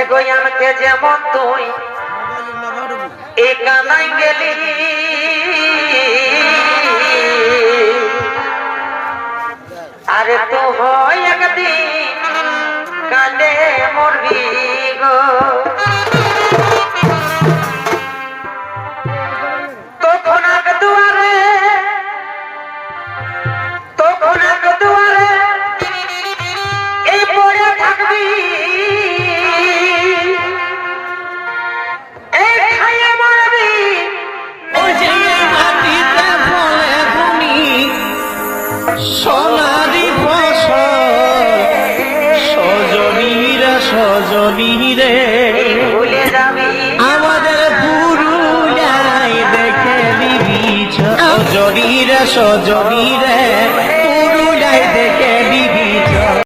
এগোই আমাকে যেমন তুই। এই কানাই গেলি। আরে তো হয় একদিন ভুলে যাবি আমাদের পুরুলাই দেখে দিবি সজনীরে সজনীরে।